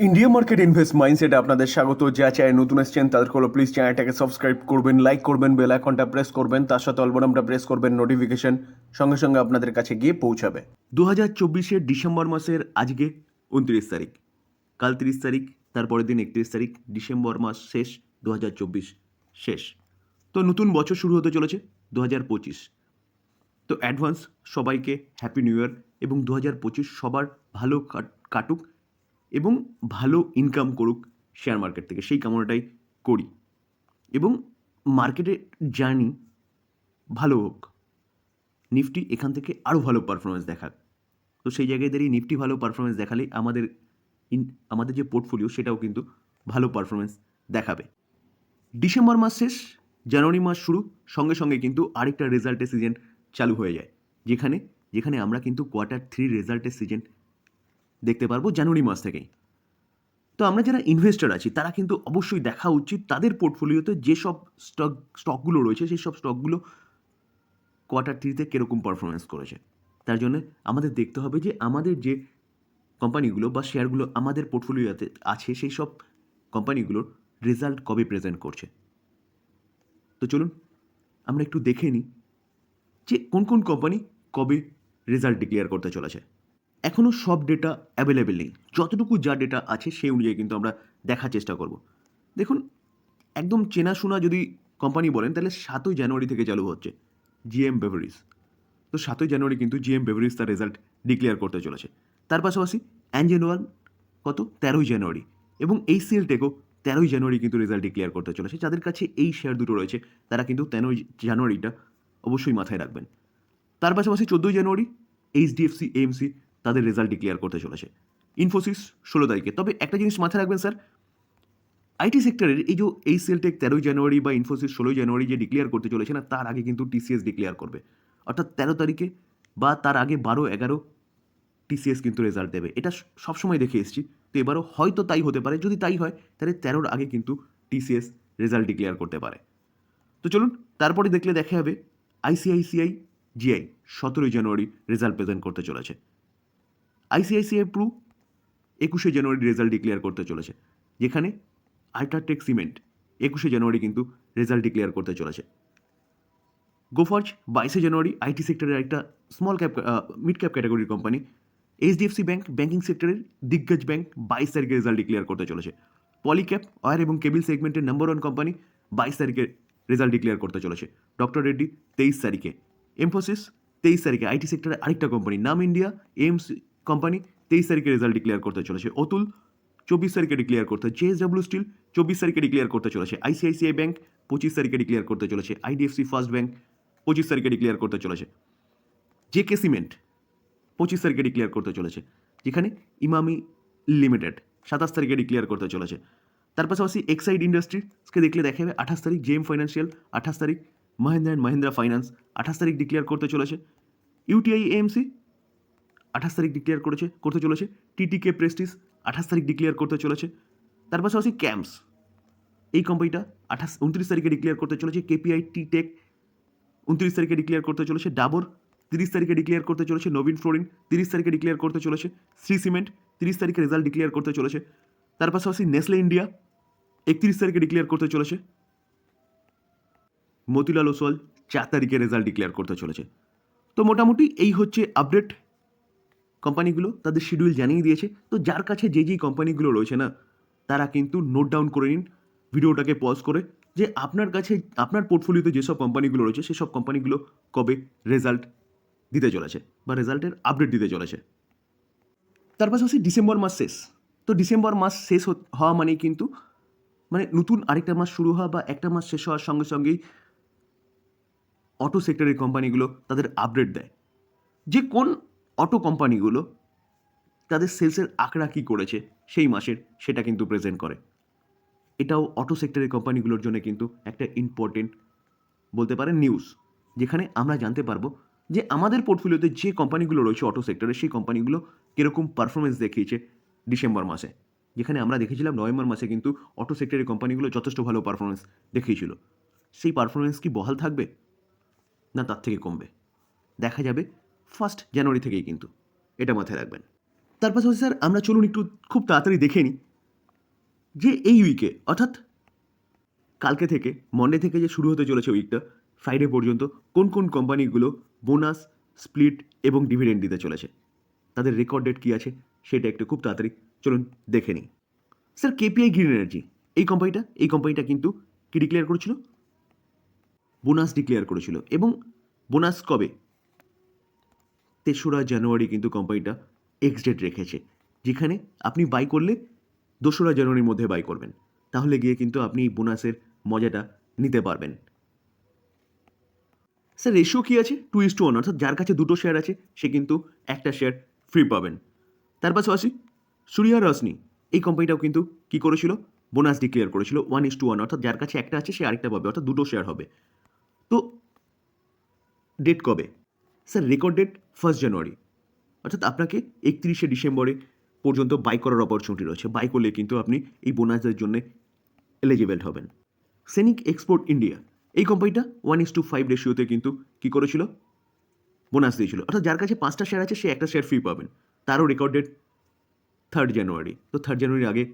India market invest মাইন্ডসেটে আপনাদের স্বাগত। যা চায় নতুন এসছেন, তাদের হলো প্লিজ চ্যানেলটাকে সাবস্ক্রাইব করবেন লাইক করবেন বেল আইকনটা প্রেস করবেন, তার সাথে অলবনামটা প্রেস করবেন নোটিফিকেশন সঙ্গে সঙ্গে আপনাদের কাছে গিয়ে পৌঁছাবে। দু হাজার চব্বিশের ডিসেম্বর মাসের আজকে উনত্রিশ তারিখ। কাল তিরিশ তারিখ, তারপরের দিন একত্রিশ তারিখ, ডিসেম্বর মাস শেষ দু হাজার চব্বিশ শেষ। তো নতুন বছর শুরু হতে চলেছে দু হাজার পঁচিশ। তো অ্যাডভান্স সবাইকে হ্যাপি নিউ ইয়ার এবং দু হাজার পঁচিশ সবার ভালো কাট- কাটুক। এবং ভালো ইনকাম করুক শেয়ার মার্কেট থেকে, সেই কামনাটাই করি। এবং মার্কেটের জার্নি ভালো হোক। নিফটি এখান থেকে আরও ভালো পারফরমেন্স দেখাক। তো সেই জায়গায় দাঁড়িয়ে নিফটি ভালো পারফরমেন্স দেখালে আমাদের ইন, আমাদের যে পোর্টফোলিও সেটাও কিন্তু ভালো পারফরমেন্স দেখাবে। ডিসেম্বর মাস শেষ, জানুয়ারি মাস শুরু, সঙ্গে সঙ্গে কিন্তু আরেকটা রেজাল্টের সিজন চালু হয়ে যায়। যেখানে যেখানে আমরা কিন্তু কোয়ার্টার থ্রি রেজাল্টের সিজন দেখতে পারব জানুয়ারি মাস থেকেই। তো আমরা যারা ইনভেস্টর আছি, তারা কিন্তু অবশ্যই দেখা উচিত তাদের পোর্টফোলিওতে যেসব স্টক স্টকগুলো রয়েছে, সেই সব স্টকগুলো কোয়ার্টার থ্রিতে কীরকম পারফরমেন্স করেছে। তার জন্য আমাদের দেখতে হবে যে আমাদের যে কোম্পানিগুলো বা শেয়ারগুলো আমাদের পোর্টফোলিওতে আছে, সেই সব কোম্পানিগুলোর রেজাল্ট কবে প্রেজেন্ট করছে। তো চলুন, আমরা একটু দেখে নিই যে কোন কোন কোম্পানি কবে রেজাল্ট ডিক্লেয়ার করতে চলেছে। এখনও সব ডেটা অ্যাভেলেবেল নেই। যতটুকু যা ডেটা আছে সেই অনুযায়ী কিন্তু আমরা দেখার চেষ্টা করব। দেখুন, একদম চেনাশোনা যদি কোম্পানি বলেন, তাহলে সাতই জানুয়ারি থেকে চালু হচ্ছে জিএম বেভারিজ তো সাতই জানুয়ারি কিন্তু জিএম বেভারিজ তার রেজাল্ট ডিক্লেয়ার করতে চলেছে। তার পাশাপাশি অ্যাঞ্জেনুয়াল কত? তেরোই জানুয়ারি। এবং এই সিএল টেকও তেরোই জানুয়ারি কিন্তু রেজাল্ট ডিক্লেয়ার করতে চলেছে। যাদের কাছে এই শেয়ার দুটো রয়েছে, তারা কিন্তু তেরোই জানুয়ারিটা অবশ্যই মাথায় রাখবেন। তার পাশাপাশি চোদ্দোই জানুয়ারি এইচডিএফসি এএমসি তাদের রেজাল্ট ডিক্লেয়ার করতে চলেছে। ইনফোসিস ষোলো তারিখে। তবে একটা জিনিস মাথায় রাখবেন স্যার আইটি সেক্টরের এই যে এই সেলটেক তেরোই জানুয়ারি বা ইনফোসিস ষোলোই জানুয়ারি যে ডিক্লেয়ার করতে চলেছে না, তার আগে কিন্তু টিসিএস ডিক্লেয়ার করবে। অর্থাৎ তেরো তারিখে বা তার আগে বারো, এগারো টিসিএস কিন্তু রেজাল্ট দেবে। এটা সবসময় দেখে এসেছি। তো এবারও হয়তো তাই হতে পারে। যদি তাই হয়, তাহলে তেরোর আগে কিন্তু টিসিএস রেজাল্ট ডিক্লেয়ার করতে পারে। তো চলুন, তারপরে দেখলে দেখা যাবে আইসিআইসিআই জিআই সতেরোই জানুয়ারি রেজাল্ট প্রেজেন্ট করতে চলেছে। আইসিআইসিআই প্রু একুশে জানুয়ারি রেজাল্ট ডিক্লেয়ার করতে চলেছে। যেখানে আল্ট্রাটেক সিমেন্ট একুশে জানুয়ারি কিন্তু রেজাল্ট ডিক্লেয়ার করতে চলেছে। গোফর্জ বাইশে জানুয়ারি আইটি সেক্টরের একটা স্মল ক্যাপ মিড ক্যাপ ক্যাটাগরির কোম্পানি এইচডিএফসি ব্যাংক ব্যাংকিং সেক্টরের দিগ্গজ ব্যাংক বাইশ তারিখে রেজাল্ট ডিক্লেয়ার করতে চলেছে। পলিক্যাপ ওয়ার এবং কেবিল সেগমেন্টের নাম্বার ওয়ান কোম্পানি বাইশ তারিখে রেজাল্ট ডিক্লেয়ার করতে চলেছে। ডক্টর রেড্ডি তেইশ তারিখে। এমফোসিস তেইশ তারিখে আইটি সেক্টরের আরেকটা কোম্পানি নাম ইন্ডিয়া, এমসি কোম্পানি তেইশ তারিখে রেজাল্ট ডিক্লেয়ার করতে চলেছে। অতুল, চব্বিশ তারিখে ডিক্লেয়ার করতে জেএসডব্লিউ স্টিল চব্বিশ তারিখে ডিক্লেয়ার করতে চলেছে। আইসিআইসিআই ব্যাংক পঁচিশ তারিখে ডিক্লেয়ার করতে চলেছে। আইডিএফসি ফার্স্ট ব্যাংক পঁচিশ তারিখে ডিক্লেয়ার করতে চলেছে। জেকে সিমেন্ট পঁচিশ তারিখে ডিক্লেয়ার করতে চলেছে। যেখানে ইমামি লিমিটেড সাতাশ তারিখে ডিক্লেয়ার করতে চলেছে। তার পাশাপাশি এক্সাইড ইন্ডাস্ট্রিজকে দেখলে দেখা যাবে আঠাশ তারিখ জেএম ফাইন্যান্সিয়াল আঠাশ তারিখ মাহিন্দ্রা অ্যান্ড মাহিন্দ্রা ফাইন্যান্স আঠাশ তারিখ ডিক্লেয়ার করতে চলেছে। ইউটিআই এএমসি আঠাশ তারিখ ডিক্লেয়ার করেছে, করতে চলেছে। টিটিকে প্রেস্টিস আঠাশ তারিখ ডিক্লেয়ার করতে চলেছে। তার পাশাপাশি ক্যাম্পস এই কোম্পানিটা আঠাশ, উনত্রিশ তারিখে ডিক্লেয়ার করতে চলেছে। কেপিআই টি টেক উনত্রিশ তারিখে ডিক্লেয়ার করতে চলেছে। ডাবর তিরিশ তারিখে ডিক্লেয়ার করতে চলেছে। নবীন ফ্লোরিন তিরিশ তারিখে ডিক্লেয়ার করতে চলেছে। শ্রী সিমেন্ট তিরিশ তারিখে রেজাল্ট ডিক্লেয়ার করতে চলেছে। তার পাশাপাশি নেসলে ইন্ডিয়া একত্রিশ তারিখে ডিক্লেয়ার করতে চলেছে। মতিলাল ওসওয়াল চার তারিখে রেজাল্ট ডিক্লেয়ার করতে চলেছে। তো মোটামুটি এই হচ্ছে আপডেট কোম্পানিগুলো তাদের শিডিউল জানিয়ে দিয়েছে। তো যার কাছে যে যেই কোম্পানিগুলো রয়েছে না, তারা কিন্তু নোট ডাউন করে নিন, ভিডিওটাকে পজ করে যে আপনার কাছে, আপনার পোর্টফোলিওতে যেসব কোম্পানিগুলো রয়েছে, সেসব কোম্পানিগুলো কবে রেজাল্ট দিতে চলেছে বা রেজাল্টের আপডেট দিতে চলেছে। তার পাশাপাশি ডিসেম্বর মাস শেষ। তো ডিসেম্বর মাস শেষ হওয়া মানেই কিন্তু মানে নতুন আরেকটা মাস শুরু হওয়া বা একটা মাস শেষ হওয়ার সঙ্গে সঙ্গেই অটো সেক্টরের কোম্পানিগুলো তাদের আপডেট দেয়। যে কোন অটো কোম্পানিগুলো তাদের সেলসের আঁকড়া কী করেছে সেই মাসের সেটা কিন্তু প্রেজেন্ট করে। এটাও অটো সেক্টরের কোম্পানিগুলোর জন্য কিন্তু একটা ইম্পর্টেন্ট বলতে পারেন নিউজ যেখানে আমরা জানতে পারব যে আমাদের পোর্টফোলিওতে যে কোম্পানিগুলো রয়েছে অটো সেক্টরে, সেই কোম্পানিগুলো কীরকম পারফরমেন্স দেখিয়েছে ডিসেম্বর মাসে। যেখানে আমরা দেখেছিলাম নভেম্বর মাসে কিন্তু অটো সেক্টরের কোম্পানিগুলো যথেষ্ট ভালো পারফরমেন্স দেখিয়েছিল। সেই পারফরমেন্স কি বহাল থাকবে? না তার থেকে কমবে? দেখা যাবে ফার্স্ট জানুয়ারি থেকেই কিন্তু এটা মাথায় রাখবেন। তার পাশাপাশি স্যার, আমরা চলুন একটু খুব তাড়াতাড়ি দেখে নিই যে এই উইকে অর্থাৎ কালকে থেকে মন্ডে থেকে যে শুরু হতে চলেছে উইকটা ফ্রাইডে পর্যন্ত কোন কোন কোম্পানিগুলো বোনাস স্প্লিট এবং ডিভিডেন্ড দিতে চলেছে? তাদের রেকর্ড ডেট কী আছে? সেটা একটু খুব তাড়াতাড়ি চলুন দেখে নিই। স্যার কেপিআই গ্রিন এনার্জি এই কোম্পানিটা এই কোম্পানিটা কিন্তু কি ডিক্লেয়ার করেছিল? বোনাস ডিক্লেয়ার করেছিল এবং বোনাস কবে? তেসরা জানুয়ারি কিন্তু কোম্পানিটা এক্স ডেট রেখেছে। যেখানে আপনি বাই করলে দোসরা জানুয়ারির মধ্যে বাই করবেন। তাহলে গিয়ে কিন্তু আপনি বোনাসের মজাটা নিতে পারবেন। স্যার রেশিও কী আছে? টু ইস টু ওয়ান অর্থাৎ যার কাছে দুটো শেয়ার আছে, সে কিন্তু একটা শেয়ার ফ্রি পাবেন। তার পাশাপাশি সুরিয়া রশ্মি এই কোম্পানিটাও কিন্তু কি করেছিল? বোনাস ডিক্লেয়ার করেছিল। ওয়ান ইস টু ওয়ান অর্থাৎ যার কাছে একটা আছে, সে আরেকটা পাবে, অর্থাৎ দুটো শেয়ার হবে। তো ডেট কবে? Sir record date first January অর্থাৎ আপনাকে একত্রিশে ডিসেম্বরে পর্যন্ত বাই করার অপরচুনিটি রয়েছে। বাই করলে কিন্তু আপনি এই বোনাসের জন্য এলিজিবল হবেন। সেনিক এক্সপোর্ট ইন্ডিয়া এই কোম্পানিটা ওয়ান ইস টু ফাইভ রেশিওতে কিন্তু কী করেছিল? বোনাস দিয়েছিল। অর্থাৎ যার কাছে পাঁচটা শেয়ার আছে, সে একটা শেয়ার ফ্রি পাবেন। তারও রেকর্ড ডেট থার্ড জানুয়ারি তো থার্ড জানুয়ারির আগে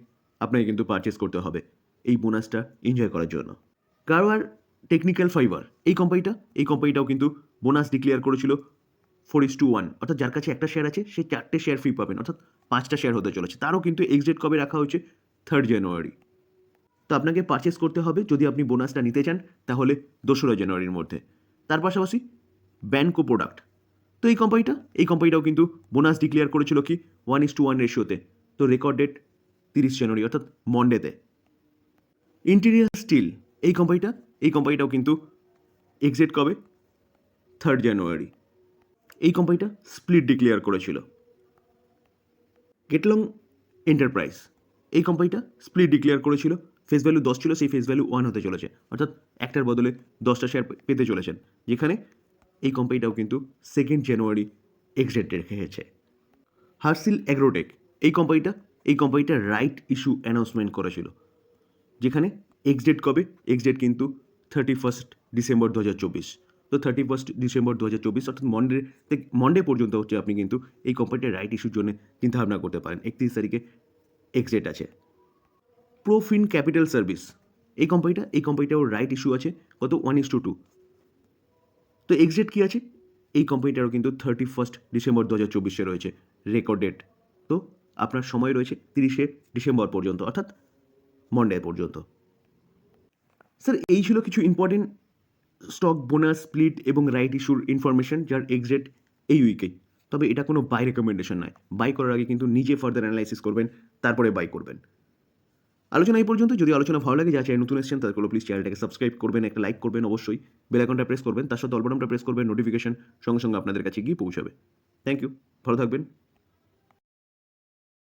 আপনাকে কিন্তু পারচেস করতে হবে এই বোনাসটা এনজয় করার জন্য। কারওয়ার টেকনিক্যাল ফাইবার এই কোম্পানিটা এই কোম্পানিটাও কিন্তু বোনাস ডিক্লেয়ার করেছিল ফোর ইস টু ওয়ান অর্থাৎ যার কাছে একটা শেয়ার আছে, সে চারটে শেয়ার ফ্রি পাবেন। অর্থাৎ পাঁচটা শেয়ার হতে চলেছে। তারও কিন্তু এক্সডেট কবে রাখা হয়েছে? থার্ড জানুয়ারি তো আপনাকে পারচেস করতে হবে, যদি আপনি বোনাসটা নিতে চান, তাহলে দোসরা জানুয়ারির মধ্যে। তার পাশাপাশি ব্যানকো প্রোডাক্ট তো এই কোম্পানিটা এই কোম্পানিটাও কিন্তু বোনাস ডিক্লেয়ার করেছিল কি? ওয়ান ইস টু ওয়ান রেশিওতে তো রেকর্ড ডেট তিরিশ জানুয়ারি অর্থাৎ মন্ডেতে ইন্টেরিয়ার স্টিল এই কোম্পানিটা এই কোম্পানিটাও কিন্তু এক্সিট কবে? থার্ড জানুয়ারি এই কোম্পানিটা স্প্লিট ডিক্লেয়ার করেছিল। গেটলং এন্টারপ্রাইজ এই কোম্পানিটা স্প্লিট ডিক্লেয়ার করেছিল। ফেস ভ্যালু দশ ছিল, সেই ফেস ভ্যালু ওয়ান হতে চলেছে। অর্থাৎ একটার বদলে দশটা শেয়ার পেতে চলেছেন, যেখানে এই কোম্পানিটাও কিন্তু সেকেন্ড জানুয়ারি এক্সিট রেখেছে হার্সিল অ্যাগ্রোটেক এই কোম্পানিটা এই কোম্পানিটা রাইট ইস্যু অ্যানাউন্সমেন্ট করেছিল, যেখানে এক্স ডেট কবে? এক্স ডেট কিন্তু থার্টি ফার্স্ট ডিসেম্বর দু হাজার চব্বিশ। তো থার্টি ফার্স্ট ডিসেম্বর দু হাজার চব্বিশ, অর্থাৎ মন্ডে মন্ডে পর্যন্ত হচ্ছে আপনি কিন্তু এই কোম্পানিটার রাইট ইস্যুর জন্য চিন্তাভাবনা করতে পারেন। একত্রিশ তারিখে এক্স ডেট আছে। প্রোফিন ক্যাপিটাল সার্ভিস এই কোম্পানিটা এই কোম্পানিটাও রাইট ইস্যু আছে, কত? ওয়ান ইস টু টু তো এক্সডেট কী আছে? এই কোম্পানিটারও কিন্তু থার্টি ফার্স্ট ডিসেম্বর দু হাজার চব্বিশে রয়েছে রেকর্ড ডেট তো আপনার সময় রয়েছে তিরিশে ডিসেম্বর পর্যন্ত, অর্থাৎ মন্ডে পর্যন্ত। স্যার এই ছিল কিছু ইম্পর্টেন্ট স্টক বোনাস স্প্লিট এবং রাইট ইস্যুর ইনফরমেশন যার এক্সিট এই উইকে তবে এটা কোনো বাই রেকমেন্ডেশন নয়। বাই করার আগে কিন্তু নিজে ফার্দার অ্যানালাইসিস করবেন, তারপরে বাই করবেন। আলোচনা এই পর্যন্ত যদি আলোচনা ভালো লাগে যা চাই নতুন এসেছেন তাহলে প্লিজ চ্যানেলটাকে সাবস্ক্রাইব করবেন, একটা লাইক করবেন অবশ্যই। বেল আইকনটা প্রেস করবেন, তার সাথে অল্পনামটা প্রেস করবেন নোটিফিকেশন সঙ্গে সঙ্গে আপনাদের কাছে গিয়ে পৌঁছাবে। থ্যাংক ইউ ভালো থাকবেন।